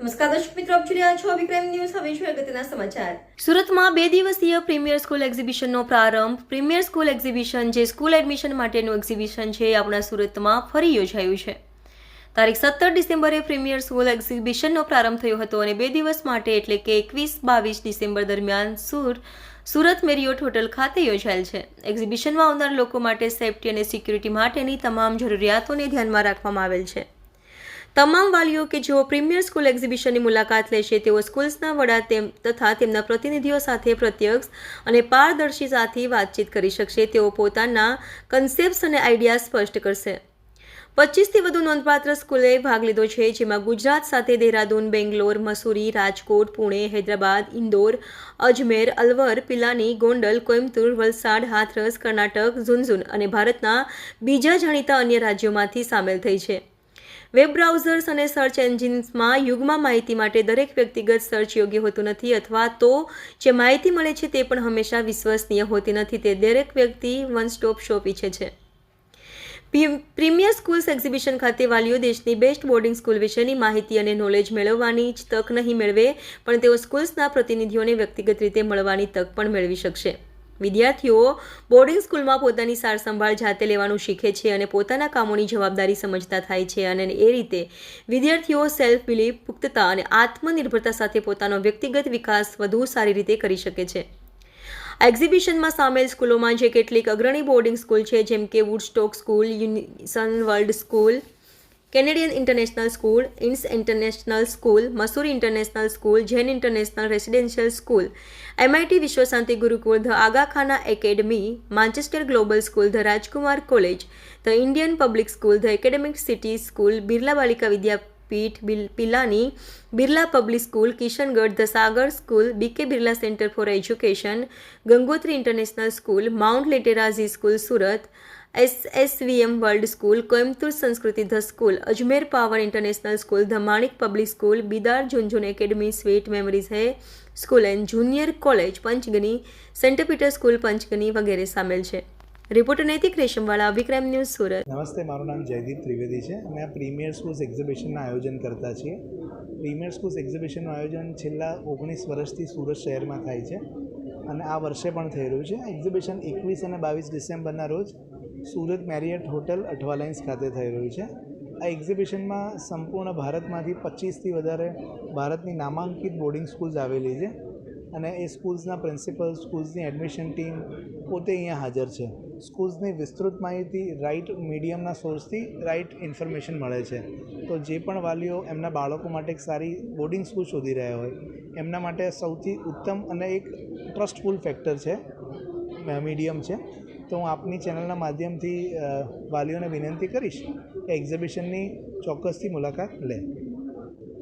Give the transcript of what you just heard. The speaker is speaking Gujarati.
નમસ્કાર દર્શક મિત્રો, આપ જોઈ રહ્યા છો વિક્રમ ન્યૂઝ. હવે છે અગત્યના સમાચાર. સુરતમાં બે દિવસીય પ્રીમિયર સ્કૂલ એક્ઝિબિશનનો પ્રારંભ. પ્રીમિયર સ્કૂલ એક્ઝિબિશન જે સ્કૂલ એડમિશન માટેનું એક્ઝિબિશન છે આપણા સુરતમાં ફરી યોજાયું છે. તારીખ સત્તર ડિસેમ્બરે પ્રીમિયર સ્કૂલ એક્ઝિબિશનનો પ્રારંભ થયો હતો અને બે દિવસ માટે, એટલે કે એકવીસ બાવીસ ડિસેમ્બર દરમિયાન, સુર, સુરત મેરિયોટ હોટલ ખાતે યોજાયેલ છે. એક્ઝિબિશનમાં આવનાર લોકો માટે સેફટી અને સિક્યુરિટી માટેની તમામ જરૂરિયાતોને ધ્યાનમાં રાખવામાં આવેલ છે. તમામ વાલીઓ કે જેઓ પ્રીમિયર સ્કૂલ એક્ઝિબિશનની મુલાકાત લેશે, તેઓ સ્કૂલ્સના વડા તેમ તથા તેમના પ્રતિનિધિઓ સાથે પ્રત્યક્ષ અને પારદર્શી સાથે વાતચીત કરી શકશે. તેઓ પોતાના કન્સેપ્ટ્સ અને આઈડિયા સ્પષ્ટ કરશે. પચીસથી વધુ નોંધપાત્ર સ્કૂલે ભાગ લીધો છે, જેમાં ગુજરાત સાથે દહેરાદૂન, બેંગ્લોર, મસૂરી, રાજકોટ, પુણે, હૈદરાબાદ, ઇન્દોર, અજમેર, અલવર, પિલાની, ગોંડલ, કોઇમ્બતુર, વલસાડ, હાથરસ, કર્ણાટક ઝુનઝુન અને ભારતના બીજા જાણીતા અન્ય રાજ્યોમાંથી સામેલ થઈ છે. વેબ બ્રાઉઝર્સ અને સર્ચ એન્જિન્સમાં યુગમાં માહિતી માટે દરેક વ્યક્તિગત સર્ચ યોગ્ય હોતું નથી અથવા તો જે માહિતી મળે છે તે પણ હંમેશા વિશ્વસનીય હોતી નથી. તે દરેક વ્યક્તિ વન સ્ટોપ શોપ ઈચ્છે છે. પ્રીમિયર સ્કૂલ્સ એક્ઝિબિશન ખાતે વાલીઓ દેશની બેસ્ટ બોર્ડિંગ સ્કૂલ વિશેની માહિતી અને નોલેજ મેળવવાની જ તક નહીં મેળવે, પણ તેઓ સ્કૂલ્સના પ્રતિનિધિઓને વ્યક્તિગત રીતે મળવાની તક પણ મેળવી શકશે. વિદ્યાર્થીઓ બોર્ડિંગ સ્કૂલમાં પોતાની સારસંભાળ જાતે લેવાનું શીખે છે અને પોતાના કામોની જવાબદારી સમજતા થાય છે અને એ રીતે વિદ્યાર્થીઓ સેલ્ફ બિલીફ પુખ્તતા અને આત્મનિર્ભરતા સાથે પોતાનો વ્યક્તિગત વિકાસ વધુ સારી રીતે કરી શકે છે. એક્ઝિબિશનમાં સામેલ સ્કૂલોમાં જે કેટલીક અગ્રણી બોર્ડિંગ સ્કૂલ છે, જેમ કે Woodstock school Unison world school Canadian international school ઇન્સ international school Mussoorie international school Jain international residential school MIT Vishwashanti Gurukul the આગાખાના academy Manchester global school the Rajkumar college the Indian public school the academic city school Birla Balika Vidyapeeth Pilani Birla public school Kishangarh the Sagar school BK Birla centre for education Gangotri international school mount Litera Zee school Surat S, SVM world school, Coimbatore Sanskriti the school, Ajmer power international school the Manik public school, Bidar Jhunjhun academy, sweet memories હે school and junior college, Panchgani, saint Peter school, Panchgani વગેરે સામેલ છે. Reporter Naitik Reshamwala, Vikram news Surat. નમસ્તે, મારું નામ જયદીપ ત્રિવેદી છે. અમે આ પ્રીમિયર સ્કૂલ્સ એક્ઝિબિશનના આયોજન કરતા છીએ. પ્રીમિયર સ્કૂલ્સ એક્ઝિબિશનનું આયોજન છેલ્લા ઓગણીસ વર્ષથી સુરત શહેરમાં થાય છે અને આ વર્ષે પણ થઈ રહ્યું છે. એક્ઝિબિશન એકવીસ અને બાવીસ ડિસેમ્બરના રોજ સુરત મેરિયટ હોટલ અઠવાલાઇન્સ ખાતે થઈ રહ્યું છે. આ એક્ઝિબિશનમાં સંપૂર્ણ ભારતમાંથી પચીસથી વધારે ભારતની નામાંકિત બોર્ડિંગ સ્કૂલ્સ આવેલી છે અને એ સ્કૂલ્સના પ્રિન્સિપલ, સ્કૂલ્સની એડમિશન ટીમ પોતે અહીંયા હાજર છે. સ્કૂલ્સની વિસ્તૃત માહિતી રાઇટ મીડિયમના સોર્સથી રાઇટ ઇન્ફોર્મેશન મળે છે. તો જે પણ વાલીઓ એમના બાળકો માટે એક સારી બોર્ડિંગ સ્કૂલ શોધી રહ્યા હોય, એમના માટે સૌથી ઉત્તમ અને એક ટ્રસ્ટફુલ ફેક્ટર છે, મીડિયમ છે. તો હું આપની ચેનલના માધ્યમથી વાલીઓને વિનંતી કરીશ કે એક્ઝિબિશનની ચોક્કસથી મુલાકાત લે.